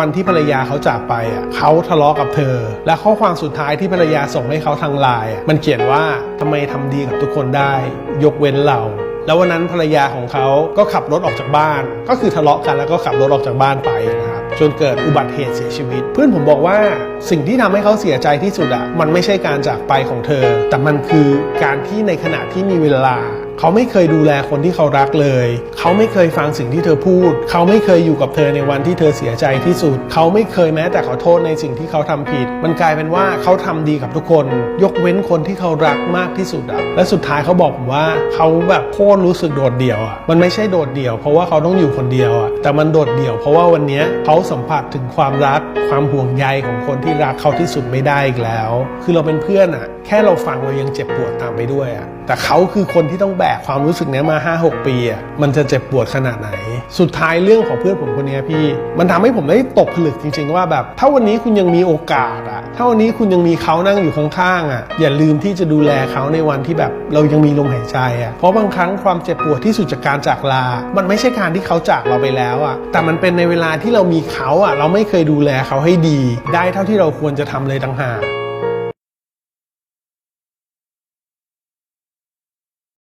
วันที่ภรรยาเขาจากไปอะเขาทะเลาะกับเธอ และข้อความสุดท้ายที่ภรรยาส่งให้เขาทางไลน์มันเขียนว่าทำไมทำดีกับทุกคนได้ ยกเว้นเรา แล้ววันนั้นภรรยาของเขาก็ขับรถออกจากบ้าน ก็คือทะเลาะกันแล้วก็ขับรถออกจากบ้านไปนะครับจนเกิดอุบัติเหตุเสียชีวิต เพื่อนผมบอกว่าสิ่งที่ทำให้เขาเสียใจที่สุดอะมันไม่ใช่การจากไปของเธอ แต่มันคือการที่ในขณะที่มีเวลา เขาไม่เคยดูแลคนที่เขารักเลย เขาไม่เคยฟังสิ่งที่เธอพูด เขาไม่เคยอยู่กับเธอในวันที่เธอเสียใจที่สุด เขาไม่เคยแม้แต่ขอโทษในสิ่งที่เขาทำผิด มันกลายเป็นว่าเขาทำดีกับทุกคน ยกเว้นคนที่เขารักมากที่สุดอะและสุดท้ายเขาบอกผมว่าเขาแบบโคตรรู้สึกโดดเดี่ยวอะมันไม่ใช่โดดเดี่ยวเพราะว่าเขาต้องอยู่คนเดียวอะแต่มันโดดเดี่ยวเพราะว่าวันนี้เขาสัมผัสถึงความรัก ความห่วงใยของคนที่รักเขาที่สุดไม่ได้อีกแล้ว คือเราเป็นเพื่อนอะแค่เราฟังเรายังเจ็บปวดตามไปด้วยอะแต่เขาคือคนที่ต้องแบกความรู้สึกเนี้ยมา 5-6 ปีอะมันจะเจ็บปวดขนาดไหน สุดท้ายเรื่องของเพื่อนผมคนนี้พี่ มันทำให้ผมได้ตกผลึกจริง ๆ ว่าแบบ ถ้าวันนี้คุณยังมีโอกาสอะถ้าวันนี้คุณยังมีเขานั่งอยู่ข้างๆอะอย่าลืมที่จะดูแลเขาในวันที่แบบเรายังมีลมหายใจอะเพราะบางครั้งความเจ็บปวดที่สุดจากการจากลา มันไม่ใช่การที่เขาจากเราไปแล้วอะแต่มันเป็นในเวลาที่เรามีเขาอะเราไม่เคยดูแลเขาให้ดี ได้เท่าที่เราควรจะทำเลยต่างหาก